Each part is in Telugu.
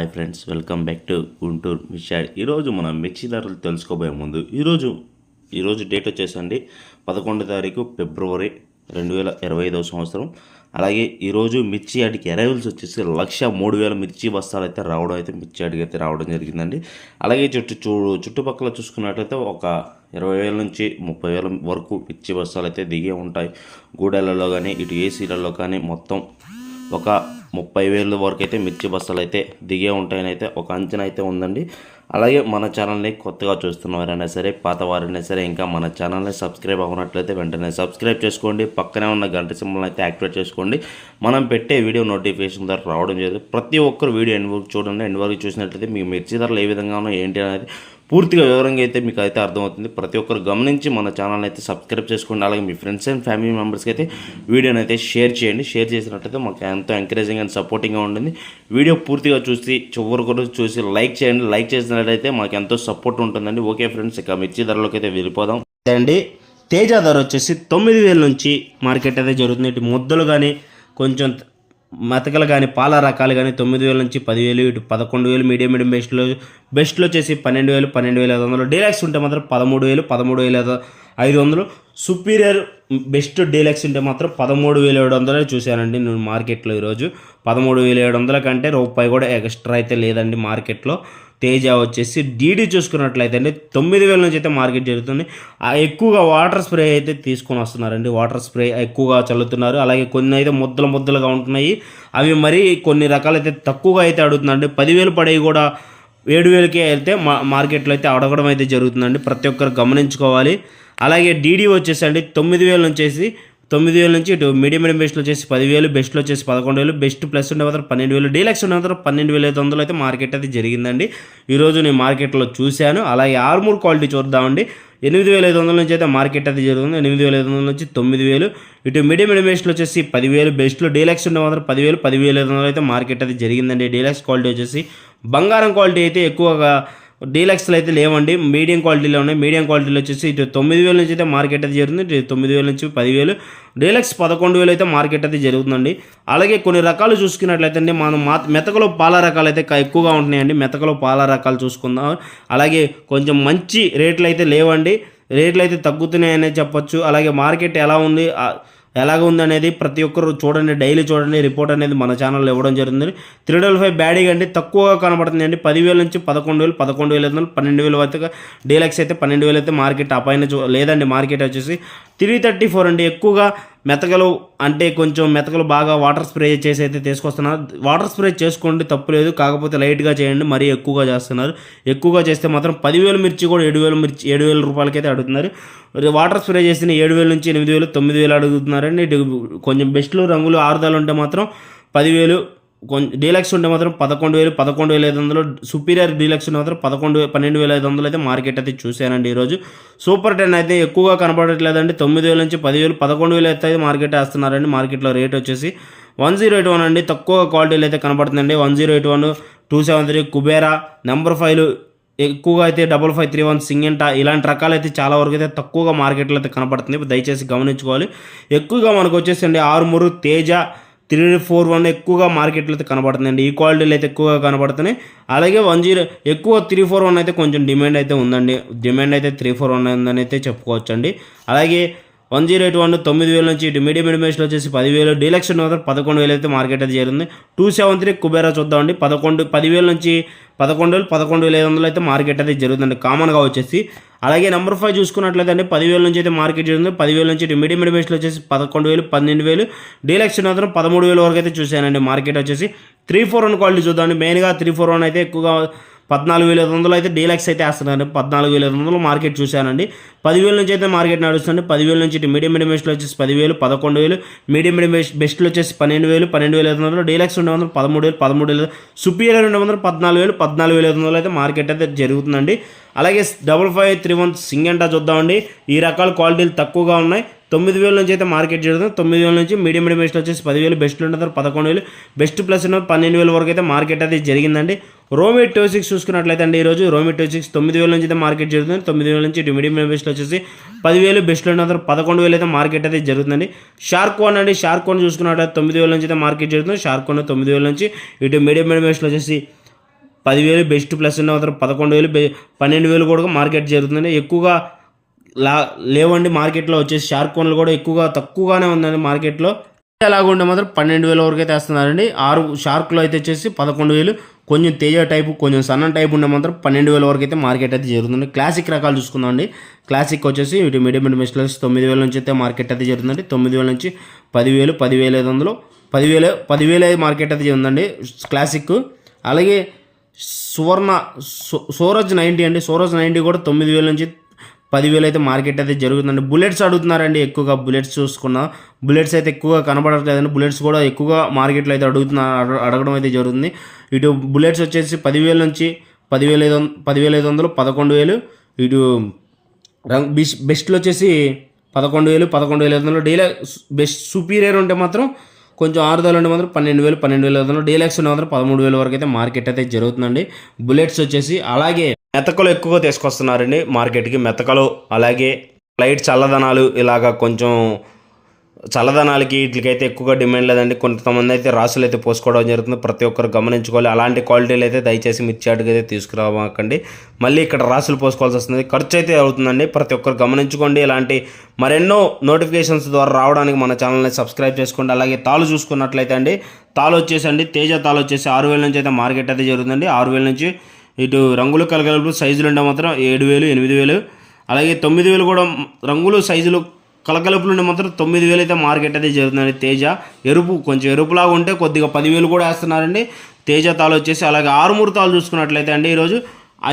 Hi friends welcome back to Guntur మిషాడ్ ఈరోజు మనం మిక్సీ ధరలు తెలుసుకోబోయే ముందు ఈరోజు ఈరోజు డేట్ వచ్చేసండి పదకొండు తారీఖు ఫిబ్రవరి రెండు వేల ఇరవై ఐదవ సంవత్సరం. అలాగే ఈరోజు మిర్చి యాడికి అరైవల్స్ వచ్చేసి లక్ష మూడు వేల మిర్చి బస్తాలు అయితే రావడం అయితే మిర్చి యాడికి అయితే రావడం జరిగిందండి. అలాగే చుట్టూ చూ చుట్టుపక్కల చూసుకున్నట్లయితే ఒక ఇరవై వేల నుంచి ముప్పై వేల వరకు మిర్చి బస్తాలు అయితే దిగే ఉంటాయి. గూడెలలో కానీ ఇటు ఏసీలలో కానీ మొత్తం ఒక ముప్పై వేల వరకు అయితే మిర్చి బస్తాలు అయితే దిగే ఉంటాయని అయితే ఒక అంచనా అయితే ఉందండి. అలాగే మన ఛానల్ని కొత్తగా చూస్తున్నవారైనా సరే పాత వారైనా సరే ఇంకా మన ఛానల్ని సబ్స్క్రైబ్ అవ్వనట్లయితే వెంటనే సబ్స్క్రైబ్ చేసుకోండి. పక్కనే ఉన్న గంట సింబల్ని అయితే యాక్టివేట్ చేసుకోండి. మనం పెట్టే వీడియో నోటిఫికేషన్ ద్వారా రావడం జరుగుతుంది ప్రతి ఒక్కరు వీడియో ఎండ్ వరకు చూడండి ఎండ్ వరకు చూసినట్లయితే మీ మిర్చి ధరలు ఏ విధంగా ఉన్నాయో ఏంటి అనేది పూర్తిగా వివరంగా అయితే మీకు అయితే అర్థమవుతుంది. ప్రతి ఒక్కరు గమనించి మన ఛానల్ అయితే సబ్స్క్రైబ్ చేసుకోండి అలాగే మీ ఫ్రెండ్స్ అండ్ ఫ్యామిలీ మెంబర్స్కి అయితే వీడియోని అయితే షేర్ చేయండి. షేర్ చేసినట్టయితే మాకు ఎంతో ఎంకరేజింగ్ అండ్ సపోర్టింగ్గా ఉంటుంది. వీడియో పూర్తిగా చూసి చివరి కూడా చూసి లైక్ చేయండి. లైక్ చేసినట్టయితే మాకు ఎంతో సపోర్ట్ ఉంటుందండి. ఓకే ఫ్రెండ్స్ ఇక మిర్చి ధరలోకి అయితే వెళ్ళిపోదాం. అండి తేజ ధర వచ్చేసి తొమ్మిది వేల నుంచి మార్కెట్ అయితే జరుగుతుంది. ముద్దలు కానీ కొంచెం మెతకలు కానీ పాల రకాలు కానీ తొమ్మిది వేల నుంచి పదివేలు ఇటు పదకొండు వేలు మీడియం మీడియం బెస్ట్లో బెస్ట్లో వచ్చేసి పన్నెండు వేలు పన్నెండు వేల ఐదు వందలు. డీలక్స్ ఉంటే మాత్రం పదమూడు వేలు పదమూడు వేల ఐదు- ఐదు వందలు. సుపీరియర్ బెస్ట్ డీలక్స్ ఉంటే మాత్రం పదమూడు వేల ఏడు వందలే చూశానండి నేను మార్కెట్లో ఈరోజు. పదమూడు వేల ఏడు వందల కంటే రూపాయి కూడా ఎక్స్ట్రా అయితే లేదండి మార్కెట్లో. తేజ వచ్చేసి డీడీ చూసుకున్నట్లయితే అండి తొమ్మిది వేల నుంచి అయితే మార్కెట్ జరుగుతుంది. ఎక్కువగా వాటర్ స్ప్రే అయితే తీసుకొని వస్తున్నారండి. వాటర్ స్ప్రే ఎక్కువగా చల్లుతున్నారు. అలాగే కొన్ని అయితే ముద్దలు ముద్దలుగా ఉంటున్నాయి. అవి మరీ కొన్ని రకాలైతే తక్కువగా అయితే అడుగుతుందండి పదివేలు పడేవి కూడా ఏడు వేలకే వెళ్తే మా మార్కెట్లో అయితే అడగడం అయితే జరుగుతుందండి. ప్రతి ఒక్కరు గమనించుకోవాలి. అలాగే డీడీ వచ్చేసండి తొమ్మిది వేల నుంచి తొమ్మిది వేల నుంచి ఇటు మీడియం మీడియం బెస్ట్లో వచ్చేసి పదివేలు బెస్ట్లో వచ్చేసి పదకొండు వేలు బెస్ట్ ప్లస్ ఉండే మాత్రం పన్నెండు వేలు డీలక్స్ ఉండే మాత్రం పన్నెండు వేల ఐదు వందలు అయితే మార్కెట్ అయితే జరిగిందండి. ఈరోజు నేను మార్కెట్లో చూశాను. అలాగే ఆర్మూర్ క్వాలిటీ చూద్దామండి. ఎనిమిది వేల ఐదు వందల నుంచి అయితే మార్కెట్ అయితే జరుగుతుంది. ఎనిమిది వేల ఐదు వందల నుంచి తొమ్మిది వేలు. ఇటు మీడియం మీడియం బెస్ట్లో వచ్చేసి పదివేలు బెస్ట్లో డీలక్స్ ఉండే మాత్రం పదివేలు పదివేల ఐదు వందలు అయితే మార్కెట్ అయితే జరిగిందండి. డీలక్స్ క్వాలిటీ వచ్చేసి బంగారం క్వాలిటీ అయితే ఎక్కువగా డీలక్స్లు అయితే లేవండి. మీడియం క్వాలిటీలో ఉన్నాయి. మీడియం క్వాలిటీలో వచ్చేసి ఇటు తొమ్మిది వేల నుంచి అయితే మార్కెట్ అయితే జరుగుతుంది. ఇటు తొమ్మిది వేల నుంచి పదివేలు. డీలక్స్ పదకొండు వేలు అయితే మార్కెట్ అయితే జరుగుతుందండి. అలాగే కొన్ని రకాలు చూసుకున్నట్లయితే అండి మనం మా మెతకలో పాల రకాలు అయితే ఎక్కువగా ఉంటున్నాయండి. మెతకలో పాల రకాలు చూసుకుందాం. అలాగే కొంచెం మంచి రేట్లు అయితే లేవండి. రేట్లు అయితే తగ్గుతున్నాయనే చెప్పొచ్చు. అలాగే మార్కెట్ ఎలా ఉంది? ఎలాగ ఉంది అనేది ప్రతి ఒక్కరు చూడండి డైలీ చూడండి రిపోర్ట్ అనేది మన ఛానల్లో ఇవ్వడం జరుగుతుంది. త్రీ డబల్ ఫైవ్ బ్యాడీగా అండి తక్కువగా కనబడుతుంది అండి. పదివేల నుంచి పదకొండు వేలు పదకొండు వేలు అయితే పన్నెండు వేలు వరకు డీలక్స్ అయితే పన్నెండు వేలు అయితే మార్కెట్ ఆ పైన చూ- లేదండి మార్కెట్ వచ్చేసి త్రీ థర్టీ ఫోర్ అండి. ఎక్కువగా మెతకలు అంటే కొంచెం మెతకలు బాగా వాటర్ స్ప్రే చేసి అయితే తీసుకొస్తున్నారు. వాటర్ స్ప్రే చేసుకోండి తప్పులేదు కాకపోతే లైట్గా చేయండి మరీ ఎక్కువగా చేస్తున్నారు. ఎక్కువగా చేస్తే మాత్రం పదివేల మిర్చి కూడా ఏడు వేల మిర్చి ఏడు వేల రూపాయలకైతే అడుగుతున్నారు. వాటర్ స్ప్రే చేసిన ఏడు వేల నుంచి ఎనిమిది వేలు తొమ్మిది వేలు అడుగుతున్నారండి. కొంచెం బెస్ట్లు రంగులు ఆరుదాలు ఉంటే మాత్రం పదివేలు డీలక్స్ ఉంటే మాత్రం పదకొండు వేలు పదకొండు వేల ఐదు వందలు సుపీరియర్ డీలక్స్ ఉంటే మాత్రం పదకొండు పన్నెండు వేల ఐదు వందలు అయితే మార్కెట్ అయితే చూశానండి ఈరోజు. సూపర్ టెన్ అయితే ఎక్కువగా కనపడట్లేదండి. తొమ్మిది వేల నుంచి పదివేలు పదకొండు వేలు అయితే మార్కెట్ వేస్తున్నారండి. మార్కెట్లో రేట్ వచ్చేసి వన్ జీరో ఎయిట్ వన్ అండి. తక్కువ క్వాలిటీలు అయితే కనపడుతుందండి. One zero eight one two seven three Kubera number five ఎక్కువగా అయితే డబల్ ఫైవ్ త్రీ వన్ సింగంట ఇలాంటి రకాలు అయితే చాలా వరకు అయితే తక్కువగా మార్కెట్లో అయితే కనపడుతుంది దయచేసి గమనించుకోవాలి. ఎక్కువగా మనకు వచ్చేసండి ఆరుమూరు తేజ త్రీ ఫోర్ వన్ ఎక్కువగా మార్కెట్లో అయితే కనబడుతుందండి. ఈ క్వాలిటీలు అయితే ఎక్కువగా కనబడుతున్నాయి. అలాగే వన్ జీరో ఎక్కువ త్రీ ఫోర్ వన్ అయితే కొంచెం డిమాండ్ అయితే ఉందండి. డిమాండ్ అయితే త్రీ ఫోర్ వన్ ఉందని అయితే చెప్పుకోవచ్చు అండి అలాగే వన్ జీరో ఎయిట్ వన్ తొమ్మిది వేల నుంచి ఇటు మీడియం ఇన్వెస్ట్లో వచ్చేసి పదివేలు డీలక్స్ మాత్రం పదకొండు వేలు అయితే మార్కెట్ అయితే చేరింది. టూ సెవెన్ త్రీ కుబేరా చూద్దామండి. పదకొండు పదివేల నుంచి పదకొండు వేలు పదకొండు వేల ఐదు వందలు అయితే మార్కెట్ అయితే జరుగుతుంది. కామన్గా వచ్చేసి అలాగే నెంబర్ ఫైవ్ చూసుకున్నట్లయితే అండి పదివేల నుంచి అయితే మార్కెట్ జరుగుతుంది పదివేల నుంచి మీడియం మీడియం బేస్లో వచ్చేసి పదకొండు వేలు పన్నెండు వేలు. డీలక్స్ మాత్రం పదమూడు వేల వరకు అయితే చూశానండి. మార్కెట్ వచ్చేసి త్రీ ఫోర్ వన్ క్వాలిటీ చూద్దామండి. మెయిన్గా త్రీ ఫోర్ వన్ అయితే ఎక్కువగా పద్నాలుగు వేల ఐదు వందలు అయితే డీలక్స్ అయితే వేస్తున్నారు. పద్నాలుగు వేల ఐదు వందలు మార్కెట్ చూశానండి. పదివేల నుంచి అయితే మార్కెట్ నడుస్తుంది. పదివేల నుంచి ఇటు మీడియం మీడియం బెస్ట్లో వచ్చేసి పదివేలు పదకొండు వేలు మీడియం మీడియం బెస్ట్ బెస్ట్లో వచ్చేసి పన్నెండు వేలు పన్నెండు వేల ఐదు వందలు డీలక్స్ రెండు వందలు పదమూడు వేలు పదమూడు వేలు సుపీరియర్ రెండు వందలు పద్నాలుగు వేలు పద్నాలుగు వేల ఐదు వందలు అయితే మార్కెట్ అయితే జరుగుతుందండి. అలాగే డబుల్ ఫైవ్ త్రీ వన్ సింగంటా చూద్దామండి. ఈ రకాల క్వాలిటీలు తక్కువగా ఉన్నాయి. తొమ్మిది వేల నుంచి అయితే మార్కెట్ జరుగుతుంది తొమ్మిది వేల నుంచి మీడియం మీడియం బెస్ట్ వచ్చేసి పదివేలు బెస్ట్లు ఉంటుంది పదకొండు వేలు బెస్ట్ ప్లస్ ఉన్న పన్నెండు వేల వరకు అయితే మార్కెట్ అయితే జరిగిందండి. రోమి టూ సిక్స్ చూసుకున్నట్లయితే అండి ఈరోజు రోమి టూ సిక్స్ తొమ్మిది వేల నుంచి అయితే మార్కెట్ జరుగుతుంది తొమ్మిది వేల నుంచి ఇటు మీడియం మీడియం వచ్చేసి పదివేలు బెస్ట్లో ఉన్న పదకొండు వేలు అయితే మార్కెట్ అయితే జరుగుతుందండి. షార్క్ వన్ అండి. షార్క్ వన్ చూసుకున్నట్లయితే తొమ్మిది వేల నుంచి అయితే మార్కెట్ జరుగుతుంది షార్క్ వన్ తొమ్మిది వేల నుంచి ఇటు మీడియం మీడియం వచ్చేసి పదివేలు బెస్ట్ ప్లస్ ఉన్న మాత్రం పదకొండు వేలు పన్నెండు వేలు కూడా మార్కెట్ జరుగుతుంది ఎక్కువగా లా లేవండి మార్కెట్లో వచ్చేసి షార్క్ కోన్లు కూడా ఎక్కువగా తక్కువగానే ఉందండి మార్కెట్లో. ఎలాగుంటే మాత్రం పన్నెండు వేల వరకు అయితే వేస్తున్నారండి ఆరు షార్క్లో అయితే వచ్చేసి పదకొండు వేలు. కొంచెం తేజ టైపు కొంచెం సన్న టైపు ఉండే మాత్రం పన్నెండు వేల వరకు అయితే మార్కెట్ అయితే జరుగుతుంది క్లాసిక్ రకాలు చూసుకుందాం అండి క్లాసిక్ వచ్చేసి ఇటు మీడియం మీడియం మిస్టర్స్ తొమ్మిది వేల నుంచి అయితే మార్కెట్ అయితే జరుగుతుందండి తొమ్మిది వేల నుంచి పదివేలు పదివేల ఐదు వందలు పదివేల పదివేల మార్కెట్ అయితే ఉందండి క్లాసిక్. అలాగే సువర్ణ సో- సూరజ్ నైంటీ అండి. సూరజ్ నైంటీ కూడా తొమ్మిది వేల నుంచి పదివేలు అయితే మార్కెట్ అయితే జరుగుతుందండి. బుల్లెట్స్ అడుగుతున్నారండి ఎక్కువగా. బుల్లెట్స్ చూసుకున్నా బుల్లెట్స్ అయితే ఎక్కువగా కనబడట్లేదండి. బుల్లెట్స్ కూడా ఎక్కువగా మార్కెట్లో అయితే అడుగుతున్నారు అడగడం అయితే జరుగుతుంది. ఇటు బుల్లెట్స్ వచ్చేసి పదివేల నుంచి పదివేల ఐదు వంద పదివేల ఐదు వందలు పదకొండు వేలు. ఇటు రంగ్ బిష్ బెస్ట్లు వచ్చేసి పదకొండు వేలు పదకొండు వేల ఐదు వందలు. డీలక్స్ బెస్ట్ సుపీరియర్ ఉంటే మాత్రం కొంచెం ఆరుదల ఉంటే మాత్రం పన్నెండు వేలు పన్నెండు వేల ఐదు వందలు. డీలక్స్ ఉంటే మాత్రం పదమూడు వేల వరకు అయితే మార్కెట్ అయితే జరుగుతుందండి. బుల్లెట్స్ వచ్చేసి అలాగే మెతకలు ఎక్కువగా తీసుకొస్తున్నారండి మార్కెట్కి. మెతకలు అలాగే లైట్ చల్లదనాలు ఇలాగ కొంచెం చల్లదనాలకి వీటికైతే ఎక్కువగా డిమాండ్ లేదండి. కొంతమంది అయితే రాసులు అయితే పోసుకోవడం జరుగుతుంది. ప్రతి ఒక్కరు గమనించుకోవాలి. అలాంటి క్వాలిటీలు అయితే దయచేసి మిర్చి అయితే తీసుకురావకండి. మళ్ళీ ఇక్కడ రాసులు పోసుకోవాల్సి వస్తుంది. ఖర్చు అయితే అవుతుందండి. ప్రతి ఒక్కరు గమనించుకోండి. ఇలాంటి మరెన్నో నోటిఫికేషన్స్ ద్వారా రావడానికి మన ఛానల్ని సబ్స్క్రైబ్ చేసుకోండి. అలాగే తాలు చూసుకున్నట్లయితే అండి తాలు వచ్చేసండి తేజ తాలు వచ్చేసి ఆరు వేల నుంచి అయితే మార్కెట్ అయితే జరుగుతుందండి ఆరు వేల నుంచి ఇటు రంగులు కలగలుపు సైజులు ఉంటే మాత్రం ఏడు వేలు ఎనిమిది వేలు అలాగే తొమ్మిది వేలు కూడా రంగులు సైజులు కలకలుపులు నుండి మాత్రం తొమ్మిది వేలు అయితే మార్కెట్ అయితే జరుగుతుందండి తేజ. ఎరుపు కొంచెం ఎరుపులాగా ఉంటే కొద్దిగా పదివేలు కూడా వేస్తున్నారండి. తేజ తాలు వచ్చేసి అలాగే ఆరుమూరు తాలు చూసుకున్నట్లయితే అండి ఈరోజు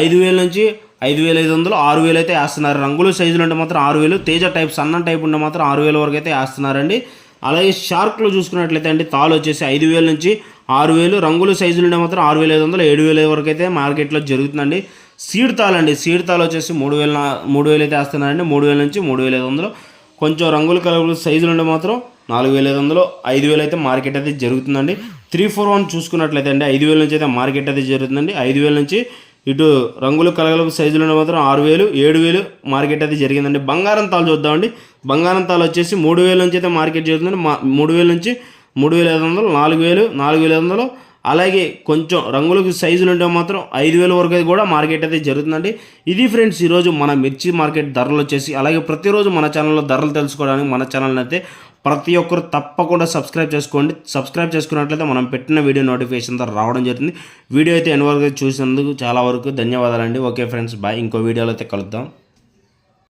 ఐదు వేల నుంచి ఐదు వేల ఐదు వందలు ఆరు వేలు అయితే వేస్తున్నారు. రంగులు సైజులు ఉంటే మాత్రం ఆరు వేలు తేజ టైప్ సన్న టైప్ ఉంటే మాత్రం ఆరు వేల వరకు అయితే వేస్తున్నారండి. అలాగే షార్క్లో చూసుకున్నట్లయితే అండి తాలు వచ్చేసి ఐదు వేల నుంచి ఆరు వేలు రంగుల సైజులు మాత్రం ఆరు వేల ఐదు వందలు ఏడు వేల వరకు అయితే మార్కెట్లో జరుగుతుందండి. సీడ్ తాళండి సీడ్ తాలు వచ్చేసి మూడు వేల మూడు వేలు అయితే వేస్తున్నారండి. మూడు వేల నుంచి మూడు వేల ఐదు వందలు. కొంచెం రంగులు కలర్ సైజులు ఉంటే మాత్రం నాలుగు వేల ఐదు వందలు ఐదు వేలు అయితే మార్కెట్ అయితే జరుగుతుందండి. త్రీ ఫోర్ వన్ చూసుకున్నట్లయితే అండి ఐదు వేల నుంచి అయితే మార్కెట్ అయితే జరుగుతుందండి. ఐదు వేల నుంచి ఇటు రంగులు కలగలుపు సైజులు ఉండే మాత్రం ఆరు వేలు ఏడు వేలు మార్కెట్ అయితే జరిగిందండి. బంగారం తాలు చూద్దామండి. బంగారం తాలు వచ్చేసి మూడు వేల నుంచి అయితే మార్కెట్ జరుగుతుందండి. మా మూడు వేల నుంచి మూడు వేల ఐదు వందలు నాలుగు వేలు నాలుగు వేల ఐదు వందలు. అలాగే కొంచెం రంగులకు సైజులు ఉంటే మాత్రం ఐదు వేల వరకు అయితే కూడా మార్కెట్ అయితే జరుగుతుందండి. ఇది ఫ్రెండ్స్ ఈరోజు మన మిర్చి మార్కెట్ ధరలు వచ్చేసి అలాగే ప్రతిరోజు మన ఛానల్లో ధరలు తెలుసుకోవడానికి మన ఛానల్ని అయితే ప్రతి ఒక్కరు తప్పకుండా సబ్స్క్రైబ్ చేసుకోండి. సబ్స్క్రైబ్ చేసుకున్నట్లయితే మనం పెట్టిన వీడియో నోటిఫికేషన్ ద్వారా రావడం జరుగుతుంది. వీడియో అయితే ఎన్ని వరకు చూసినందుకు చాలా వరకు ధన్యవాదాలండి. Okay friends bye. ఇంకో వీడియోలో అయితే కలుద్దాం.